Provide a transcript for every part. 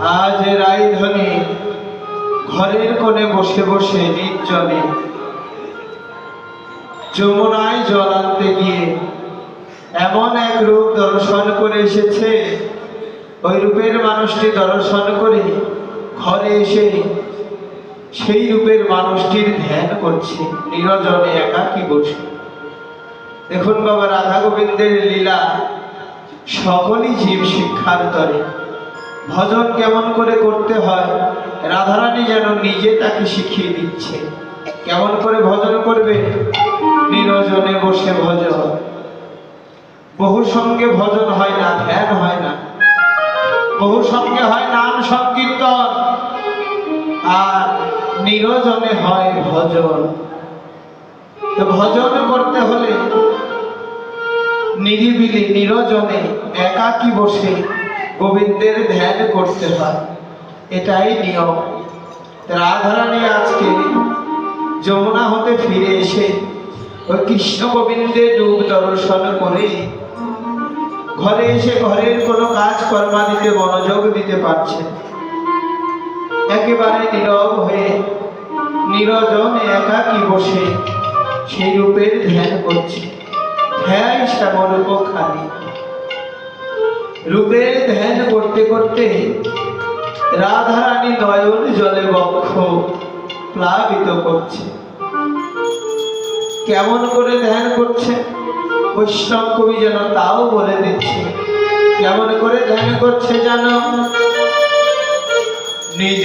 আজ রাইধনে ঘরের কোণে বসে বসে নির্জনে যমুনায় জল আনতে গিয়ে এমন এক রূপ দর্শন করে এসেছে। ওই রূপের মানুষটি দর্শন করে ঘরে এসে সেই রূপের মানুষটির ধ্যান করছে, নিরজনে একাকি বসে। দেখুন বাবা রাধা গোবিন্দের লীলা, সকলই জীব শিক্ষার তরে। ভজন কেমন করে করতে হয়? রাধারানী যেন নিজে তাকে শিখিয়ে দিচ্ছে। কেমন করে ভজন করবে? নিরজনে বসে ভজন। বহু সঙ্গে ভজন হয় না, ধ্যান হয় না। বহু সঙ্গে হয় নাম সংকীর্তন। আর নিরজনে হয় ভজন। তো ভজন করতে হলে নিরিবিলি নিরজনে একাকী বসে গোবিন্দের ধ্যান করতে হয়। এটাই নিয়ম। রাধারানী আজকে যমুনা হতে ফিরে এসে ওই কৃষ্ণ গোবিন্দের রূপ দর্শন করে ঘরে এসে ঘরের কোনো কাজ কর্মাদিতে মনোযোগ দিতে পারছে একেবারে নীরব হয়ে, নিরজনে একাকী বসে সেই রূপের ধ্যান করছে। ধ্যান শ্যামরূপ খালি। রূপের ধ্যান করতে করতে রাধারানী নয়ন জলে বক্ষ প্লাবিত করছে। কেমন করে ধ্যান করছে? বৈষ্ণব কবি যেন তাও বলে দিচ্ছে, কেমন করে ধ্যান করছে জানো? নিজ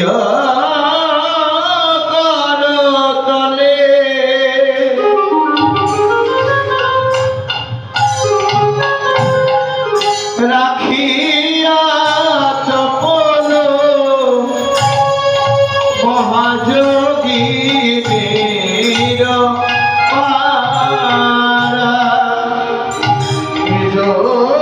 নিজ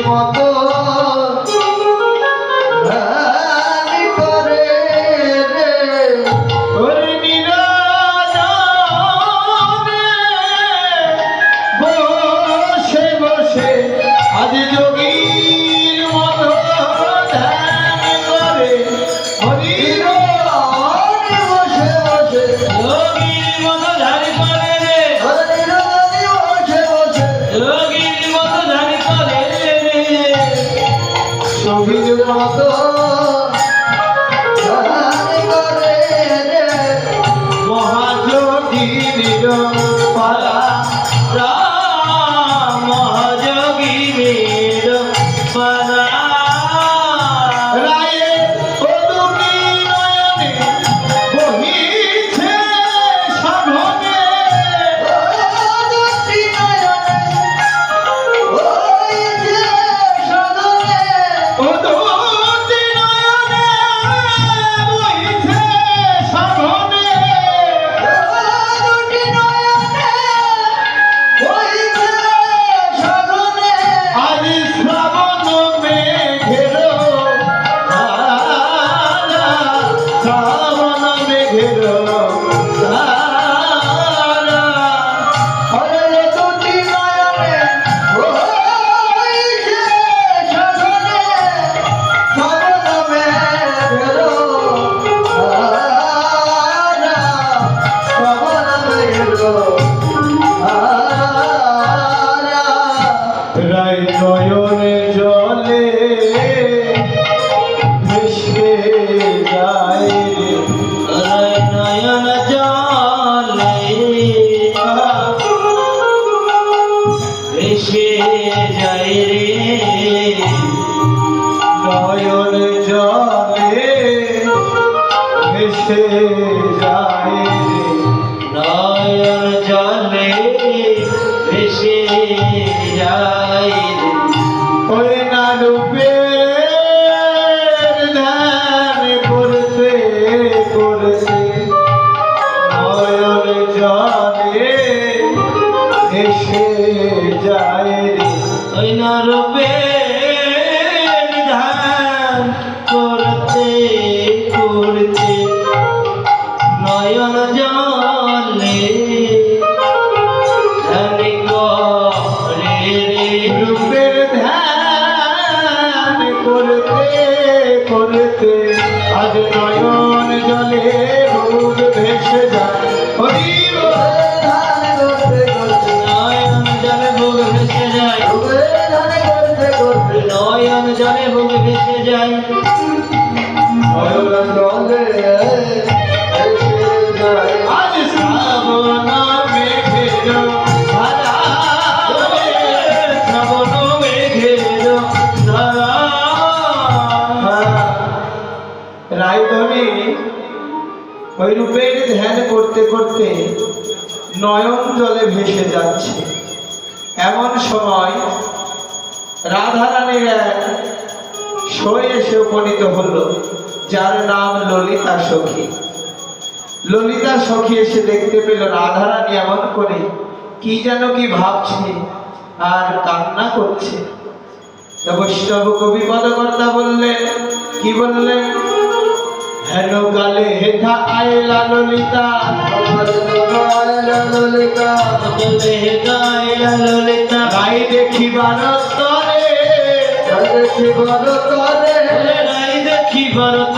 মতো যোগীর ভেসে যায়? রে রূপের ওই রূপের ধ্যান করতে করতে নয়ন জলে ভেসে যাচ্ছে। এমন সময় রাধারানীর এক সই এসে উপনীত হলো, যার নাম ললিতা সখী। ললিতা সখী এসে দেখতে পেল রাধারানী এমন করে, কি যেন কি ভাবছে আর কান্না করছে? বৈষ্ণব কবি পদকর্তা বললেন, কি বললেন? হেন কালে হেঠা আয়লা ললিতা বলে গায়লা ললিতা গাই দেখিবার তরে। দেখিবার রাই দেখি ভরতরে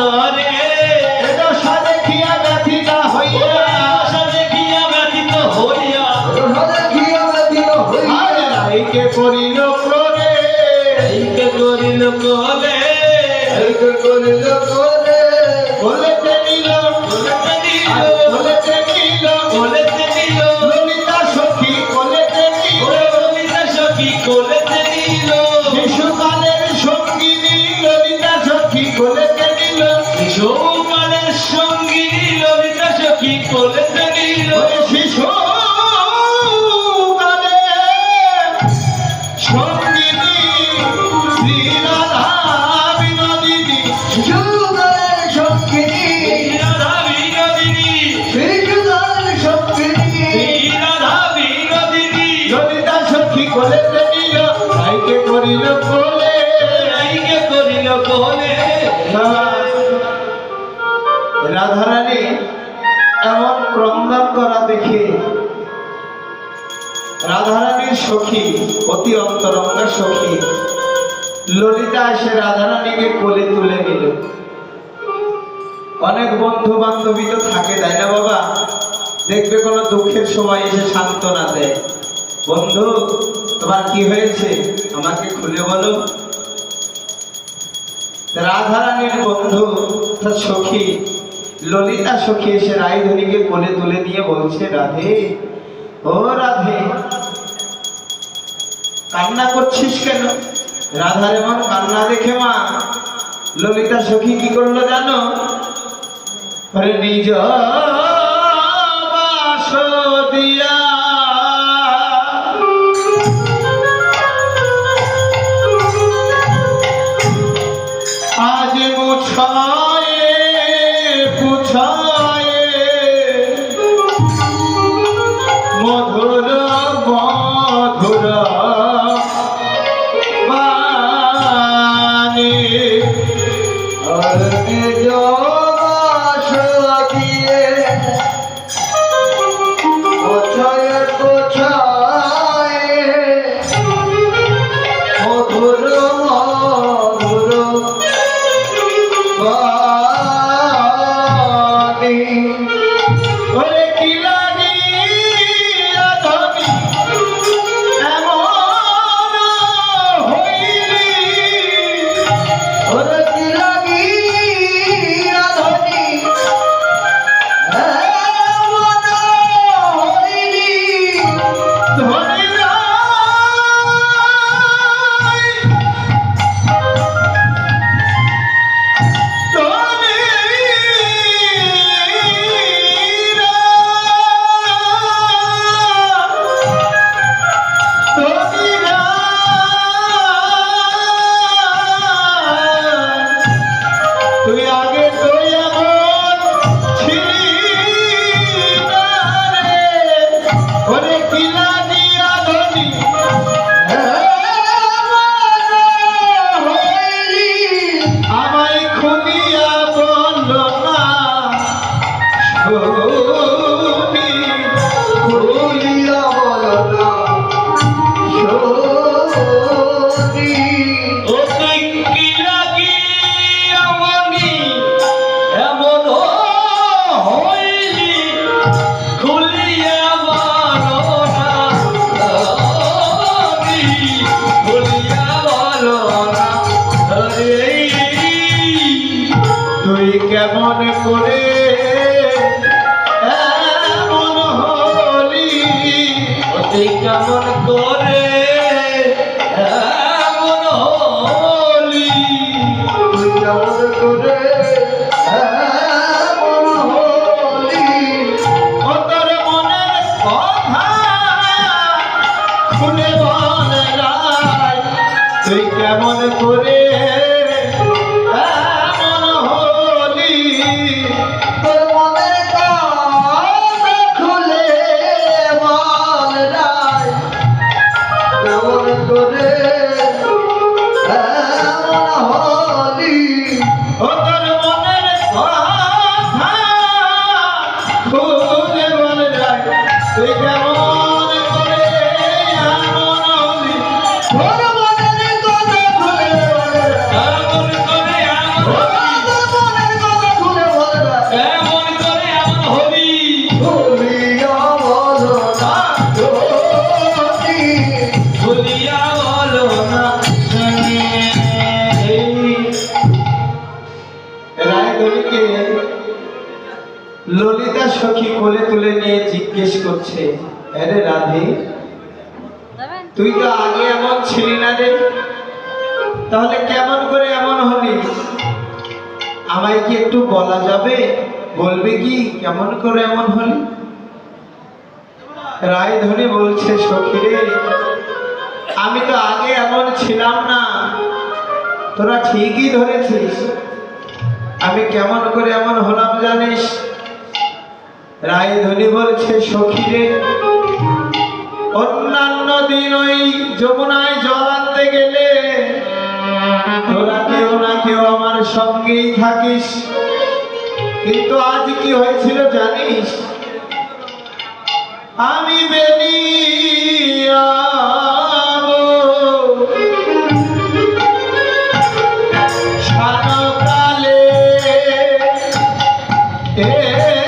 অতি অন্তরঙ্গা সখী ললিতা এসে রাধারানীকে কোলে তুলে নিল। অনেক বন্ধু বান্ধবী তো থাকে, তাই না বাবা? দেখবে কোনো দুঃখের সময় এসে সান্ত্বনা দেয়। বন্ধু, তোমার কি হয়েছে? আমাকে খুলে বলো। রাধারানীর বন্ধু অর্থাৎ সখী, ললিতা সখী এসে রায়ধনীকে কোলে তুলে নিয়ে বলছে, রাধে, ও রাধে কান্না করছিস কেন? রাধা রেমন কান্না দেখে মা। ললিতা সখী কি করল জানো? নিজ দিয়া এই কেমন কেমন করে। সখী কোলে তুলে নিয়ে জিজ্ঞেস করছে আরে রাধে তুই তো আগে এমন ছিলি না রে। তাহলে কেমন করে এমন হলি? আমায় কি একটু বলা যাবে? বলবে কি কেমন করে এমন হলি? রায়ধনী বলছে সখী রে আমি তো আগে এমন ছিলাম না। তোরা ঠিকই ধরেছিস। আমি কেমন করে এমন হলাম জানিস? রায়ধনী বলছে, সখীরে। অন্যান্য দিন ওই যমুনায় জল আনতে গেলে তোরা কেউ না কেউ আমার সঙ্গেই থাকিস। কিন্তু আজ কি হয়েছিল জানিস? আমি বেরিয়া সারা কালে এ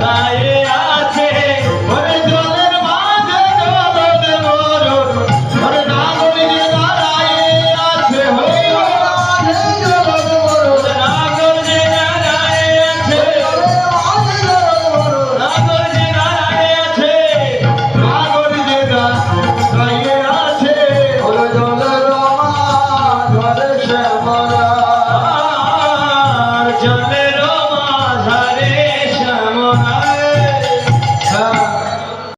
গায়ে আছে